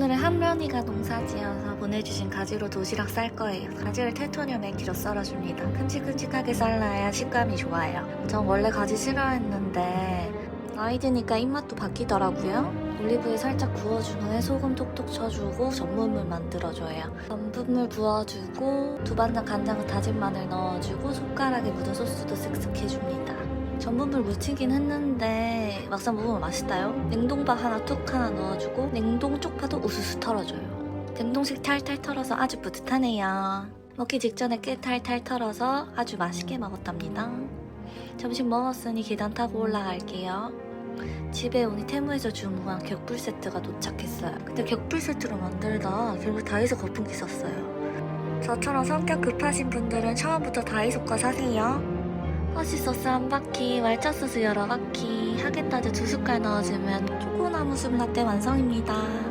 오늘은 한면이가 농사지어서 보내주신 가지로 도시락 쌀 거예요. 가지를 테토니어 맥기로 썰어줍니다. 큼직큼직하게 잘라야 식감이 좋아요. 전 원래 가지 싫어했는데 나이 드니까 입맛도 바뀌더라고요. 올리브에 살짝 구워준 후에 소금 톡톡 쳐주고 전분물 만들어줘요. 전분물 부어주고 두반장 간장과 다진 마늘 넣어주고 손가락에 묻은 소스도 쓱쓱 해줍니다. 전분물 묻히긴 했는데 막상 먹으면 맛있다요. 냉동밥 하나 툭 하나 넣어주고 냉동 쪽파도 우수수 털어줘요. 냉동식 탈탈 털어서 아주 뿌듯하네요. 먹기 직전에 꽤 탈탈 털어서 아주 맛있게 먹었답니다. 점심 먹었으니 계단 타고 올라갈게요. 집에 오니 테무에서 주문한 격불 세트가 도착했어요. 근데 격불 세트로 만들다 결국 다이소 거품기 썼어요. 저처럼 성격 급하신 분들은 처음부터 다이소 거 사세요. 허쉬 소스 한 바퀴, 소스 여러 바퀴, 하겐다즈 두 숟갈 넣어주면 초코나무 숲 라떼 완성입니다.